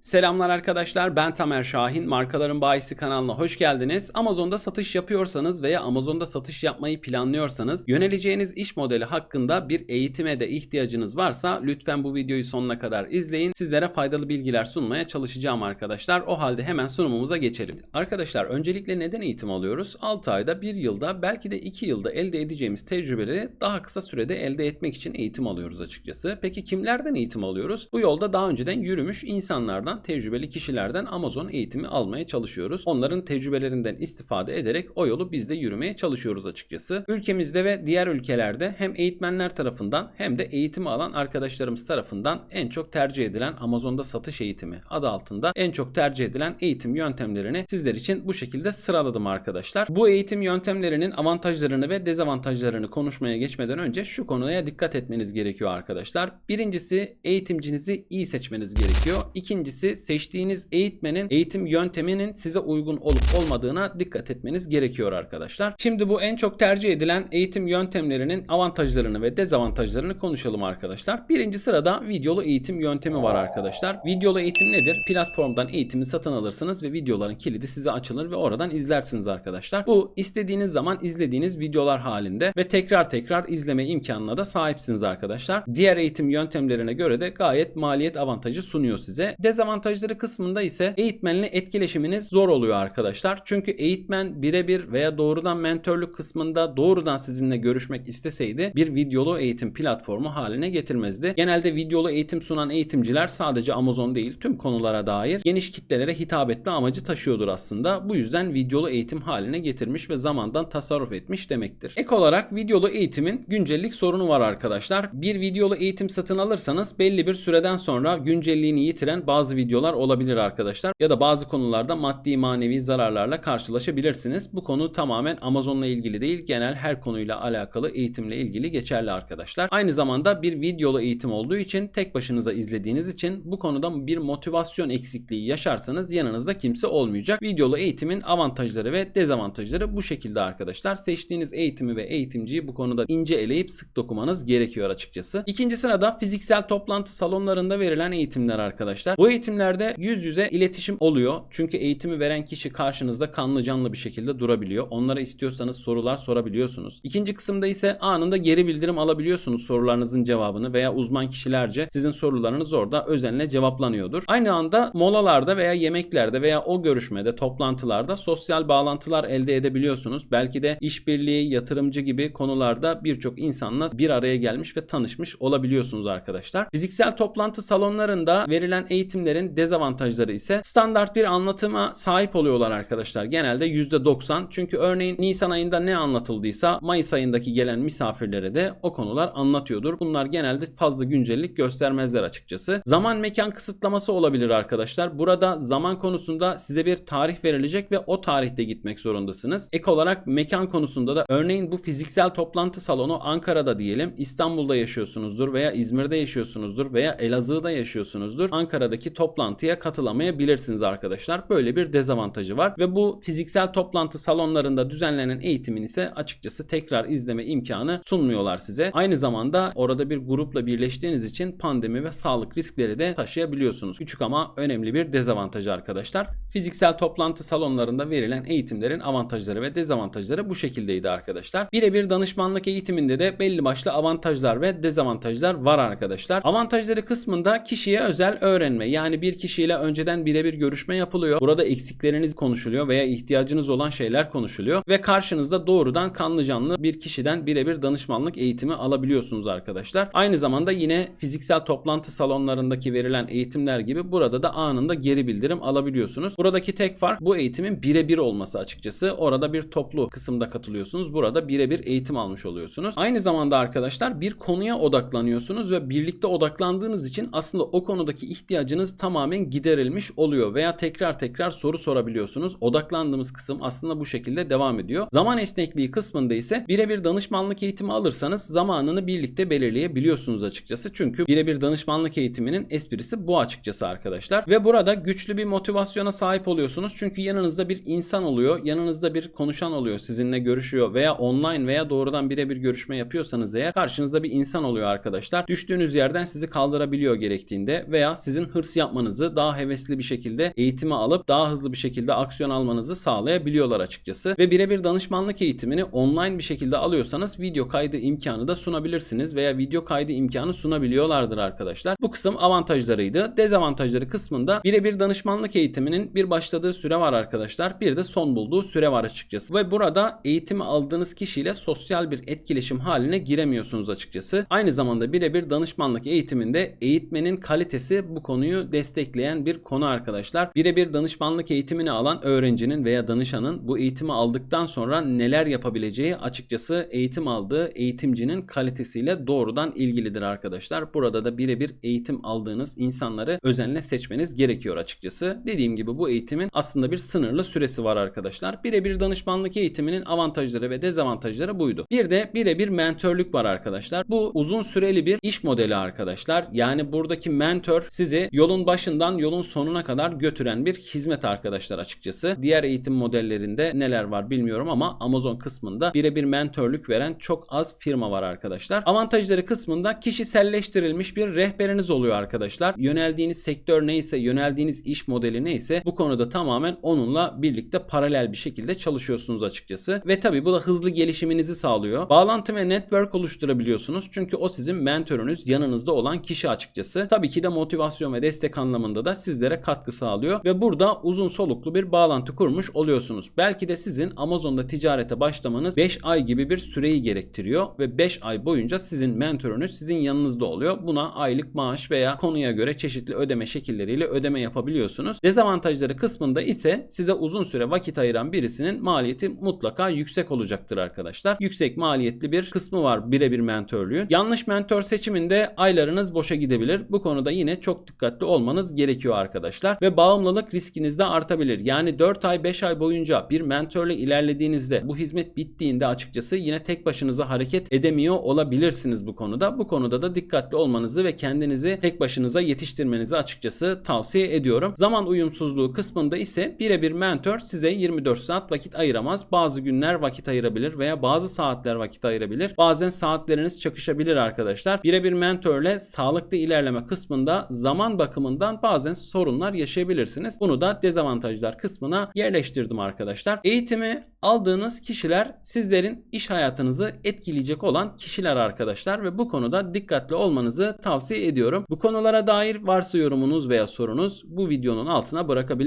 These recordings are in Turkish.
Selamlar arkadaşlar ben Tamer Şahin markaların bayisi kanalına hoş geldiniz. Amazon'da satış yapıyorsanız veya Amazon'da satış yapmayı planlıyorsanız yöneleceğiniz iş modeli hakkında bir eğitime de ihtiyacınız varsa lütfen bu videoyu sonuna kadar izleyin. Sizlere faydalı bilgiler sunmaya çalışacağım arkadaşlar. O halde hemen sunumumuza geçelim. Arkadaşlar öncelikle neden eğitim alıyoruz? 6 ayda 1 yılda belki de 2 yılda elde edeceğimiz tecrübeleri daha kısa sürede elde etmek için eğitim alıyoruz açıkçası. Peki kimlerden eğitim alıyoruz? Bu yolda daha önceden yürümüş insanlardan tecrübeli kişilerden Amazon eğitimi almaya çalışıyoruz. Onların tecrübelerinden istifade ederek o yolu biz de yürümeye çalışıyoruz açıkçası. Ülkemizde ve diğer ülkelerde hem eğitmenler tarafından hem de eğitimi alan arkadaşlarımız tarafından en çok tercih edilen Amazon'da satış eğitimi adı altında en çok tercih edilen eğitim yöntemlerini sizler için bu şekilde sıraladım arkadaşlar. Bu eğitim yöntemlerinin avantajlarını ve dezavantajlarını konuşmaya geçmeden önce şu konuya dikkat etmeniz gerekiyor arkadaşlar. Birincisi eğitimcinizi iyi seçmeniz gerekiyor. İkincisi seçtiğiniz eğitmenin eğitim yönteminin size uygun olup olmadığına dikkat etmeniz gerekiyor arkadaşlar. Şimdi bu en çok tercih edilen eğitim yöntemlerinin avantajlarını ve dezavantajlarını konuşalım arkadaşlar. Birinci sırada videolu eğitim yöntemi var arkadaşlar. Videolu eğitim nedir? Platformdan eğitimi satın alırsınız ve videoların kilidi size açılır ve oradan izlersiniz arkadaşlar. Bu istediğiniz zaman izlediğiniz videolar halinde ve tekrar tekrar izleme imkanına da sahipsiniz arkadaşlar. Diğer eğitim yöntemlerine göre de gayet maliyet avantajı sunuyor size. Dezavantajları kısmında ise eğitmenle etkileşiminiz zor oluyor arkadaşlar. Çünkü eğitmen birebir veya doğrudan mentörlük kısmında doğrudan sizinle görüşmek isteseydi bir videolu eğitim platformu haline getirmezdi. Genelde videolu eğitim sunan eğitimciler sadece Amazon değil tüm konulara dair geniş kitlelere hitap etme amacı taşıyordur aslında. Bu yüzden videolu eğitim haline getirmiş ve zamandan tasarruf etmiş demektir. Ek olarak videolu eğitimin güncellik sorunu var arkadaşlar. Bir videolu eğitim satın alırsanız belli bir süreden sonra güncelliğini yitiren bazı videolar olabilir arkadaşlar. Ya da bazı konularda maddi manevi zararlarla karşılaşabilirsiniz. Bu konu tamamen Amazon'la ilgili değil genel her konuyla alakalı eğitimle ilgili geçerli arkadaşlar. Aynı zamanda bir videolu eğitim olduğu için tek başınıza izlediğiniz için bu konuda bir motivasyon eksikliği yaşarsanız yanınızda kimse olmayacak. Videolu eğitimin avantajları ve dezavantajları bu şekilde arkadaşlar. Seçtiğiniz eğitimi ve eğitimciyi bu konuda ince eleyip sık dokumanız gerekiyor açıkçası. İkinci sırada fiziksel toplantı salonlarında verilen eğitimler arkadaşlar. Bu eğitimlerde yüz yüze iletişim oluyor. Çünkü eğitimi veren kişi karşınızda kanlı canlı bir şekilde durabiliyor. Onlara istiyorsanız sorular sorabiliyorsunuz. İkinci kısımda ise anında geri bildirim alabiliyorsunuz sorularınızın cevabını veya uzman kişilerce sizin sorularınız orada özenle cevaplanıyordur. Aynı anda molalarda veya yemeklerde veya o görüşmede, toplantılarda sosyal bağlantılar elde edebiliyorsunuz. Belki de işbirliği, yatırımcı gibi konularda birçok insanla bir araya gelmiş ve tanışmış olabiliyorsunuz arkadaşlar. Fiziksel toplantı salonlarında verilen eğitimlerin dezavantajları ise standart bir anlatıma sahip oluyorlar arkadaşlar. Genelde %90 çünkü örneğin Nisan ayında ne anlatıldıysa Mayıs ayındaki gelen misafirlere de o konular anlatıyordur. Bunlar genelde fazla güncellik göstermezler açıkçası. Zaman mekan kısıtlaması olabilir arkadaşlar. Burada zaman konusunda size bir tarih verilecek ve o tarihte gitmek zorundasınız. Ek olarak mekan konusunda da örneğin bu fiziksel toplantı salonu Ankara'da diyelim İstanbul'da yaşıyorsunuzdur veya İzmir'de yaşıyorsunuzdur veya Elazığ'da yaşıyorsunuzdur. Ankara'daki toplantıya katılamayabilirsiniz arkadaşlar. Böyle bir dezavantajı var ve bu fiziksel toplantı salonlarında düzenlenen eğitimin ise açıkçası tekrar izleme imkanı sunmuyorlar size. Aynı zamanda orada bir grupla birleştiğiniz için pandemi ve sağlık riskleri de taşıyabiliyorsunuz. Küçük ama önemli bir dezavantajı arkadaşlar. Fiziksel toplantı salonlarında verilen eğitimlerin avantajları ve dezavantajları bu şekildeydi arkadaşlar. Birebir danışmanlık eğitiminde de belli başlı avantajlar ve dezavantajlar var arkadaşlar. Avantajları kısmında kişiye özel öğrenme yani bir kişiyle önceden birebir görüşme yapılıyor. Burada eksikleriniz konuşuluyor veya ihtiyacınız olan şeyler konuşuluyor ve karşınızda doğrudan kanlı canlı bir kişiden birebir danışmanlık eğitimi alabiliyorsunuz arkadaşlar. Aynı zamanda yine fiziksel toplantı salonlarındaki verilen eğitimler gibi burada da anında geri bildirim alabiliyorsunuz. Buradaki tek fark bu eğitimin birebir olması açıkçası. Orada bir toplu kısımda katılıyorsunuz. Burada birebir eğitim almış oluyorsunuz. Aynı zamanda arkadaşlar bir konuya odaklanıyorsunuz ve birlikte odaklandığınız için aslında o konudaki ihtiyacınız tamamen giderilmiş oluyor veya tekrar tekrar soru sorabiliyorsunuz. Odaklandığımız kısım aslında bu şekilde devam ediyor. Zaman esnekliği kısmında ise birebir danışmanlık eğitimi alırsanız zamanını birlikte belirleyebiliyorsunuz açıkçası. Çünkü birebir danışmanlık eğitiminin esprisi bu açıkçası arkadaşlar. Ve burada güçlü bir motivasyona sahip oluyorsunuz. Çünkü yanınızda bir insan oluyor. Yanınızda bir konuşan oluyor. Sizinle görüşüyor veya online veya doğrudan birebir görüşme yapıyorsanız eğer karşınızda bir insan oluyor arkadaşlar. Düştüğünüz yerden sizi kaldırabiliyor gerektiğinde veya sizin hırs yapma yapmanızı, daha hevesli bir şekilde eğitimi alıp daha hızlı bir şekilde aksiyon almanızı sağlayabiliyorlar açıkçası. Ve birebir danışmanlık eğitimini online bir şekilde alıyorsanız video kaydı imkanı da sunabilirsiniz veya video kaydı imkanı sunabiliyorlardır arkadaşlar. Bu kısım avantajlarıydı. Dezavantajları kısmında birebir danışmanlık eğitiminin bir başladığı süre var arkadaşlar. Bir de son bulduğu süre var açıkçası. Ve burada eğitimi aldığınız kişiyle sosyal bir etkileşim haline giremiyorsunuz açıkçası. Aynı zamanda birebir danışmanlık eğitiminde eğitmenin kalitesi bu konuyu destekleyen bir konu arkadaşlar. Birebir danışmanlık eğitimini alan öğrencinin veya danışanın bu eğitimi aldıktan sonra neler yapabileceği açıkçası eğitim aldığı eğitimcinin kalitesiyle doğrudan ilgilidir arkadaşlar. Burada da birebir eğitim aldığınız insanları özenle seçmeniz gerekiyor açıkçası. Dediğim gibi bu eğitimin aslında bir sınırlı süresi var arkadaşlar. Birebir danışmanlık eğitiminin avantajları ve dezavantajları buydu. Bir de birebir mentörlük var arkadaşlar. Bu uzun süreli bir iş modeli arkadaşlar. Yani buradaki mentor sizi yolun başından yolun sonuna kadar götüren bir hizmet arkadaşlar açıkçası. Diğer eğitim modellerinde neler var bilmiyorum ama Amazon kısmında birebir mentörlük veren çok az firma var arkadaşlar. Avantajları kısmında kişiselleştirilmiş bir rehberiniz oluyor arkadaşlar. Yöneldiğiniz sektör neyse, yöneldiğiniz iş modeli neyse bu konuda tamamen onunla birlikte paralel bir şekilde çalışıyorsunuz açıkçası. Ve tabi bu da hızlı gelişiminizi sağlıyor. Bağlantı ve network oluşturabiliyorsunuz. Çünkü o sizin mentörünüz, yanınızda olan kişi açıkçası. Tabii ki de motivasyon ve destek anlamında da sizlere katkı sağlıyor ve burada uzun soluklu bir bağlantı kurmuş oluyorsunuz. Belki de sizin Amazon'da ticarete başlamanız 5 ay gibi bir süreyi gerektiriyor ve 5 ay boyunca sizin mentörünüz sizin yanınızda oluyor. Buna aylık maaş veya konuya göre çeşitli ödeme şekilleriyle ödeme yapabiliyorsunuz. Dezavantajları kısmında ise size uzun süre vakit ayıran birisinin maliyeti mutlaka yüksek olacaktır arkadaşlar. Yüksek maliyetli bir kısmı var birebir mentörlüğün. Yanlış mentor seçiminde aylarınız boşa gidebilir. Bu konuda yine çok dikkatli olmanız gerekiyor arkadaşlar. Ve bağımlılık riskiniz de artabilir. Yani 4 ay 5 ay boyunca bir mentörle ilerlediğinizde bu hizmet bittiğinde açıkçası yine tek başınıza hareket edemiyor olabilirsiniz bu konuda. Bu konuda da dikkatli olmanızı ve kendinizi tek başınıza yetiştirmenizi açıkçası tavsiye ediyorum. Zaman uyumsuzluğu kısmında ise birebir mentor size 24 saat vakit ayıramaz. Bazı günler vakit ayırabilir veya bazı saatler vakit ayırabilir. Bazen saatleriniz çakışabilir arkadaşlar. Birebir mentörle sağlıklı ilerleme kısmında zaman bakımından bazen sorunlar yaşayabilirsiniz. Bunu da dezavantajlar kısmına yerleştirdim arkadaşlar. Eğitimi aldığınız kişiler sizlerin iş hayatınızı etkileyecek olan kişiler arkadaşlar ve bu konuda dikkatli olmanızı tavsiye ediyorum. Bu konulara dair varsa yorumunuz veya sorunuz bu videonun altına bırakabilirsiniz.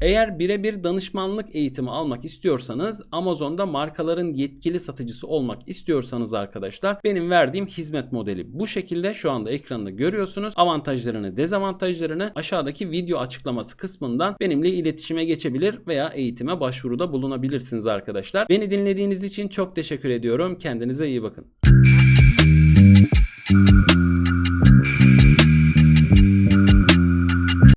Eğer birebir danışmanlık eğitimi almak istiyorsanız Amazon'da markaların yetkili satıcısı olmak istiyorsanız arkadaşlar benim verdiğim hizmet modeli bu şekilde şu anda ekranda görüyorsunuz. Avantajlarını, dezavantajlarını aşağıdaki video açıklaması kısmından benimle iletişime geçebilir veya eğitime başvuruda bulunabilirsiniz arkadaşlar. Beni dinlediğiniz için çok teşekkür ediyorum. Kendinize iyi bakın.